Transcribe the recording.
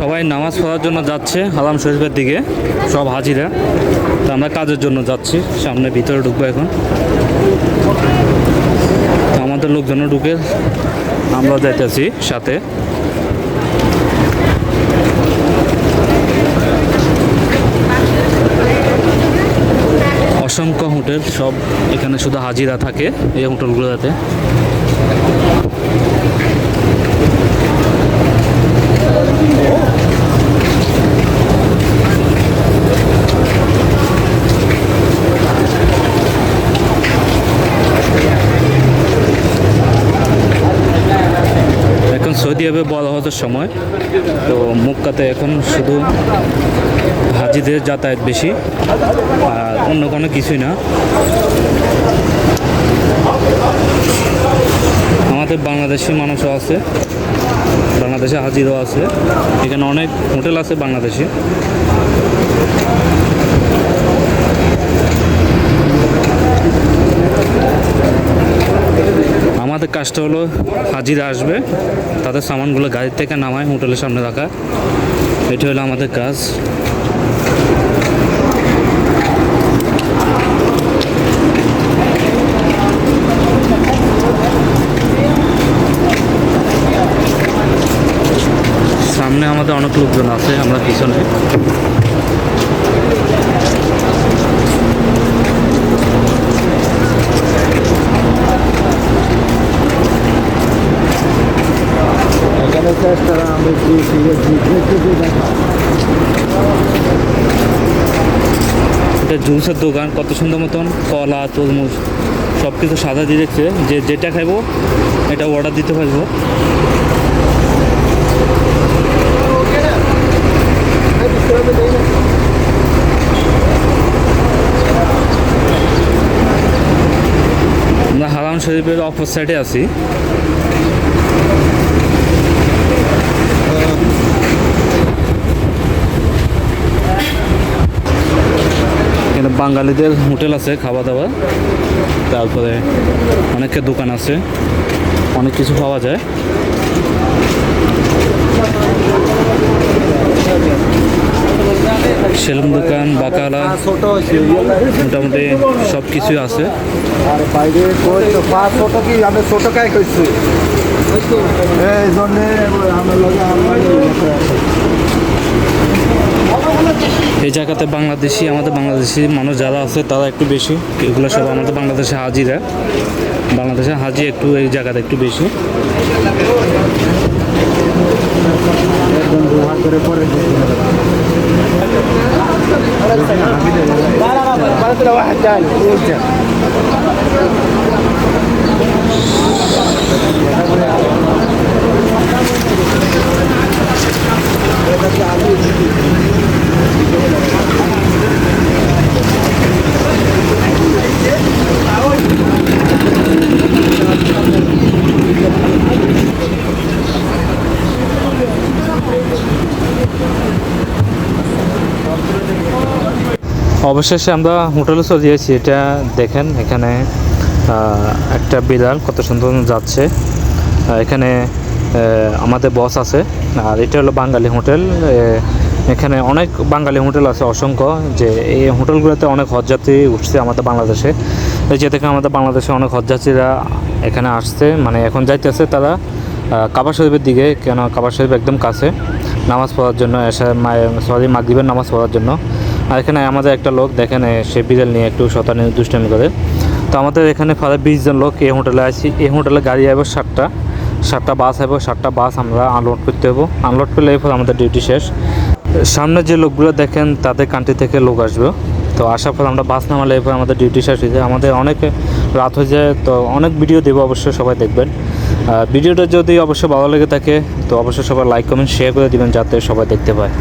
সবাই নামাজ পড়ার জন্য যাচ্ছে, হালাম শরীফের দিকে, সব হাজিরা। তো আমরা কাজের জন্য যাচ্ছি, সামনে ভিতরে ঢুকবো এখন। আমাদের লোকজনও ঢুকে আমরা যাইতেছি সাথে। অসংখ্য হোটেল সব এখানে শুধু হাজিরা থাকে এই হোটেলগুলোতে। সৌদি আরবে বড় হওয়ার সময়, তো মুক্কাতে এখন শুধু হাজিদের যাতায়াত বেশি, আর অন্য কোনো কিছুই না। আমাদের বাংলাদেশি মানুষও আছে, বাংলাদেশে হাজিরও আছে, এখানে অনেক হোটেল আছে বাংলাদেশে। আমাদের কাজটা হলো হাজিরা আসবে, তাদের সামানগুলো গাড়ির থেকে নামায় হোটেলের সামনে রাখা। এটা হলো আমাদের কাজ। সামনে আমাদের অনেক লোকজন আছে, আমরা পিছনে। এটা জুসের দোকান, কত সুন্দর মতন কলা, তরমুজ সব কিছু সাদা দিয়ে দিচ্ছে। যে যেটা খাইবো, এটা অর্ডার দিতে পারব। আমরা হারাম শরীফের অপর সাইডে আছি। বাঙালিদের হোটেল আছে খাওয়া দাওয়া তারপরে অনেকের দোকান আছে, অনেক কিছু পাওয়া যায়। সেলুন দোকান, বাকালা, মোটামুটি সব কিছুই আছে। আর বাইরে কি? আমি ছোট কাই এই জায়গাতে বাংলাদেশি, আমাদের বাংলাদেশি মানুষ যারা আছে তারা একটু বেশি। এগুলো সব আমাদের বাংলাদেশে হাজিরা। বাংলাদেশে হাজি একটু এই জায়গাতে একটু বেশি। অবশেষে আমরা হোটেলে চলে যাচ্ছি। এটা দেখেন, এখানে একটা বিড়াল কত সুন্দর যাচ্ছে। এখানে আমাদের বস আছে, আর এটা হলো বাঙালি হোটেল। এখানে অনেক বাঙালি হোটেল আছে, অসংখ্য, যে এই হোটেলগুলোতে অনেক হজযাত্রী উঠছে আমাদের বাংলাদেশে। যে থেকে আমাদের বাংলাদেশে অনেক হজযাত্রীরা এখানে আসছে মানে এখন যাইতেছে তারা কাবা শরীফের দিকে, কেন কাবা শরীফ একদম কাছে, নামাজ পড়ার জন্য, এসে সরি মাগরিবের নামাজ পড়ার জন্য। আর এখানে আমাদের একটা লোক, দেখেন সে বিড়াল নিয়ে একটু শতানি দুষ্টামি করে। তো আমাদের এখানে প্রায় বিশ জন লোক, এই হোটেলে আছি। এই হোটেলে গাড়ি আসব সাতটা সাতটা বাস আসব সাতটা বাস আমরা আনলোড করতে হব আনলোড করলে এরপর আমাদের ডিউটি শেষ। সামনে যে লোকগুলো দেখেন, তাদের কান্ট্রি থেকে লোক আসবে। তো আসার পর আমরা বাস নামালে এরপর আমাদের ডিউটি শেষ হয়ে যায়। আমাদের অনেক রাত হয়ে যায়, তো অনেক ভিডিও দেবো অবশ্যই, সবাই দেখবেন। ভিডিওটা যদি অবশ্যই ভালো লেগে থাকে, তো অবশ্যই সবাই লাইক কমেন্ট শেয়ার করে দিবেন, যাতে সবাই দেখতে পায়।